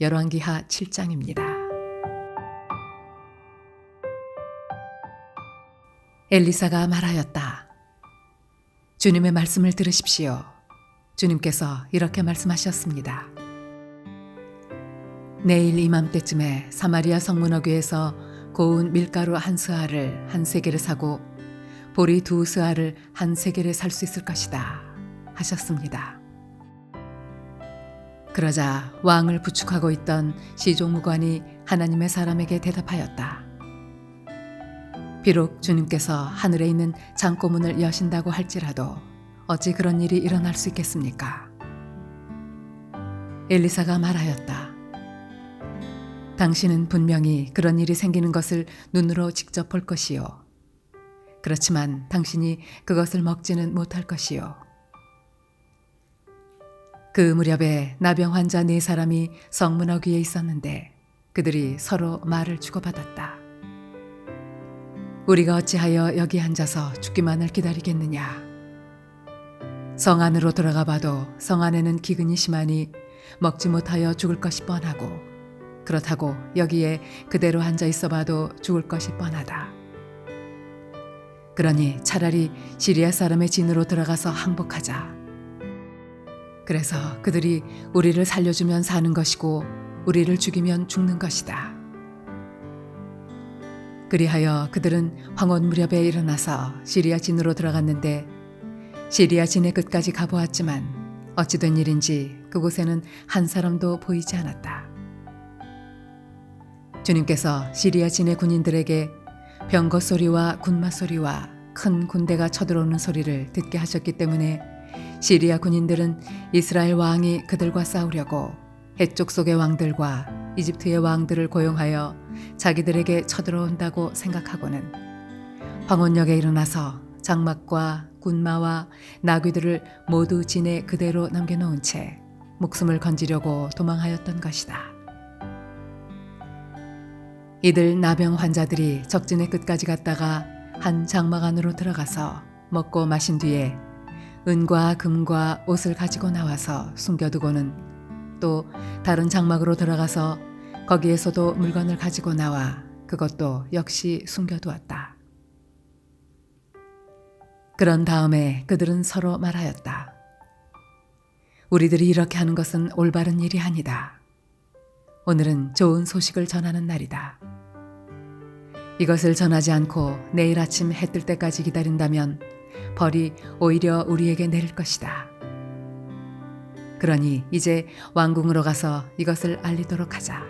열왕기하 7장입니다. 엘리사가 말하였다. 주님의 말씀을 들으십시오. 주님께서 이렇게 말씀하셨습니다. 내일 이맘때쯤에 사마리아 성문어교에서 고운 밀가루 한 스아를 한 세겔에 사고 보리 두 스아를 한 세겔에 살수 있을 것이다 하셨습니다. 그러자 왕을 부축하고 있던 시종무관이 하나님의 사람에게 대답하였다. 비록 주님께서 하늘에 있는 창고문을 여신다고 할지라도 어찌 그런 일이 일어날 수 있겠습니까? 엘리사가 말하였다. 당신은 분명히 그런 일이 생기는 것을 눈으로 직접 볼 것이요. 그렇지만 당신이 그것을 먹지는 못할 것이요. 그 무렵에 나병 환자 네 사람이 성문어 위에 있었는데 그들이 서로 말을 주고받았다. 우리가 어찌하여 여기 앉아서 죽기만을 기다리겠느냐? 성 안으로 들어가 봐도 성 안에는 기근이 심하니 먹지 못하여 죽을 것이 뻔하고 그렇다고 여기에 그대로 앉아 있어 봐도 죽을 것이 뻔하다. 그러니 차라리 시리아 사람의 진으로 들어가서 항복하자. 그래서 그들이 우리를 살려주면 사는 것이고 우리를 죽이면 죽는 것이다. 그리하여 그들은 황혼 무렵에 일어나서 시리아 진으로 들어갔는데 시리아 진의 끝까지 가보았지만 어찌된 일인지 그곳에는 한 사람도 보이지 않았다. 주님께서 시리아 진의 군인들에게 병거 소리와 군마 소리와 큰 군대가 쳐들어오는 소리를 듣게 하셨기 때문에 시리아 군인들은 이스라엘 왕이 그들과 싸우려고 해쪽 속의 왕들과 이집트의 왕들을 고용하여 자기들에게 쳐들어온다고 생각하고는 황혼역에 일어나서 장막과 군마와 나귀들을 모두 진에 그대로 남겨놓은 채 목숨을 건지려고 도망하였던 것이다. 이들 나병 환자들이 적진의 끝까지 갔다가 한 장막 안으로 들어가서 먹고 마신 뒤에 은과 금과 옷을 가지고 나와서 숨겨두고는 또 다른 장막으로 들어가서 거기에서도 물건을 가지고 나와 그것도 역시 숨겨두었다. 그런 다음에 그들은 서로 말하였다. 우리들이 이렇게 하는 것은 올바른 일이 아니다. 오늘은 좋은 소식을 전하는 날이다. 이것을 전하지 않고 내일 아침 해 뜰 때까지 기다린다면 벌이 오히려 우리에게 내릴 것이다. 그러니 이제 왕궁으로 가서 이것을 알리도록 하자.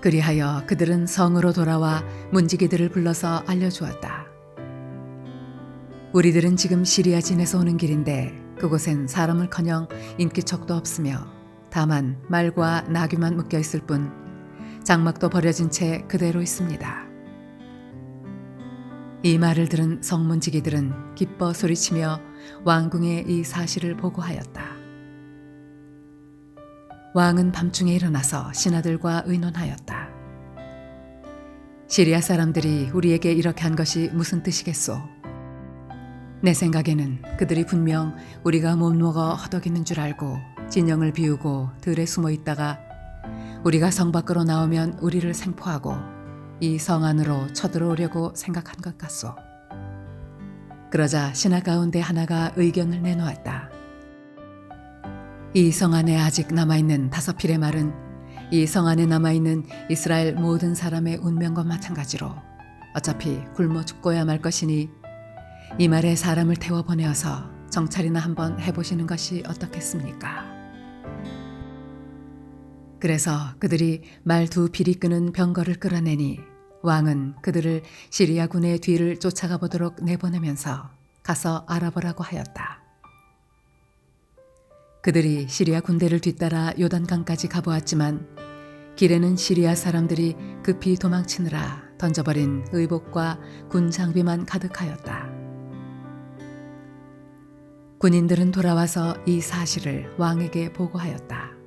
그리하여 그들은 성으로 돌아와 문지기들을 불러서 알려주었다. 우리들은 지금 시리아 진에서 오는 길인데 그곳엔 사람을커녕 인기척도 없으며 다만 말과 나귀만 묶여 있을 뿐 장막도 버려진 채 그대로 있습니다. 이 말을 들은 성문지기들은 기뻐 소리치며 왕궁에 이 사실을 보고하였다. 왕은 밤중에 일어나서 신하들과 의논하였다. 시리아 사람들이 우리에게 이렇게 한 것이 무슨 뜻이겠소? 내 생각에는 그들이 분명 우리가 못 먹어 허덕이는 줄 알고 진영을 비우고 들에 숨어 있다가 우리가 성 밖으로 나오면 우리를 생포하고 이 성 안으로 쳐들어오려고 생각한 것 같소. 그러자 신하 가운데 하나가 의견을 내놓았다. 이 성 안에 아직 남아있는 다섯 필의 말은 이 성 안에 남아있는 이스라엘 모든 사람의 운명과 마찬가지로 어차피 굶어 죽고야 말 것이니 이 말에 사람을 태워 보내어서 정찰이나 한번 해보시는 것이 어떻겠습니까? 그래서 그들이 말두 필이 끄는 병거를 끌어내니 왕은 그들을 시리아 군의 뒤를 쫓아가 보도록 내보내면서 가서 알아보라고 하였다. 그들이 시리아 군대를 뒤따라 요단강까지 가보았지만 길에는 시리아 사람들이 급히 도망치느라 던져버린 의복과 군 장비만 가득하였다. 군인들은 돌아와서 이 사실을 왕에게 보고하였다.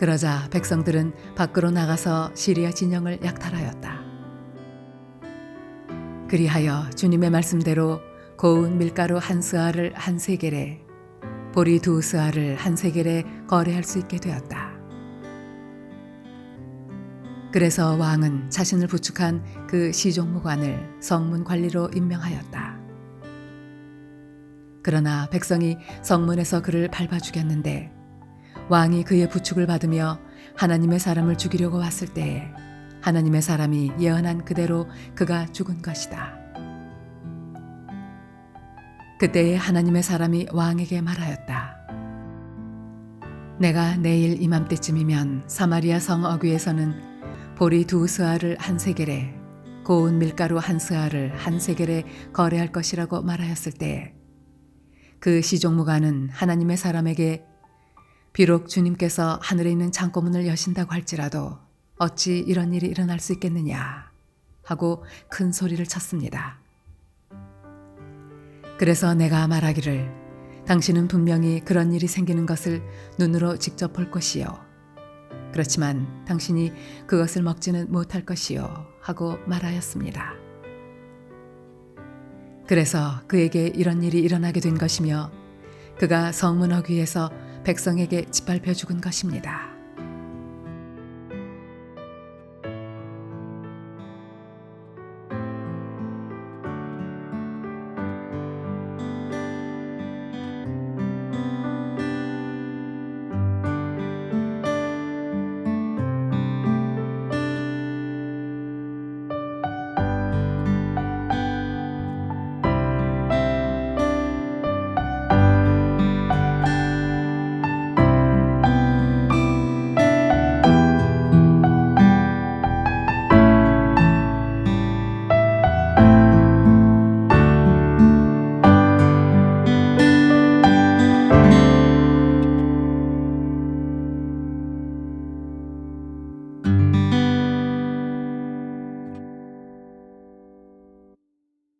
그러자 백성들은 밖으로 나가서 시리아 진영을 약탈하였다. 그리하여 주님의 말씀대로 고운 밀가루 한 스아를 한 세겔에 보리 두 스아를 한 세겔에 거래할 수 있게 되었다. 그래서 왕은 자신을 부축한 그 시종무관을 성문 관리로 임명하였다. 그러나 백성이 성문에서 그를 밟아 죽였는데 왕이 그의 부축을 받으며 하나님의 사람을 죽이려고 왔을 때에 하나님의 사람이 예언한 그대로 그가 죽은 것이다. 그때에 하나님의 사람이 왕에게 말하였다. 내가 내일 이맘때쯤이면 사마리아 성 어귀에서는 보리 두 스아를 한 세겔에 고운 밀가루 한 스아를 한 세겔에 거래할 것이라고 말하였을 때에 그 시종무관은 하나님의 사람에게 비록 주님께서 하늘에 있는 창고문을 여신다고 할지라도 어찌 이런 일이 일어날 수 있겠느냐 하고 큰 소리를 쳤습니다. 그래서 내가 말하기를 당신은 분명히 그런 일이 생기는 것을 눈으로 직접 볼 것이요. 그렇지만 당신이 그것을 먹지는 못할 것이요. 하고 말하였습니다. 그래서 그에게 이런 일이 일어나게 된 것이며 그가 성문 어귀에서 백성에게 짓밟혀 죽은 것입니다.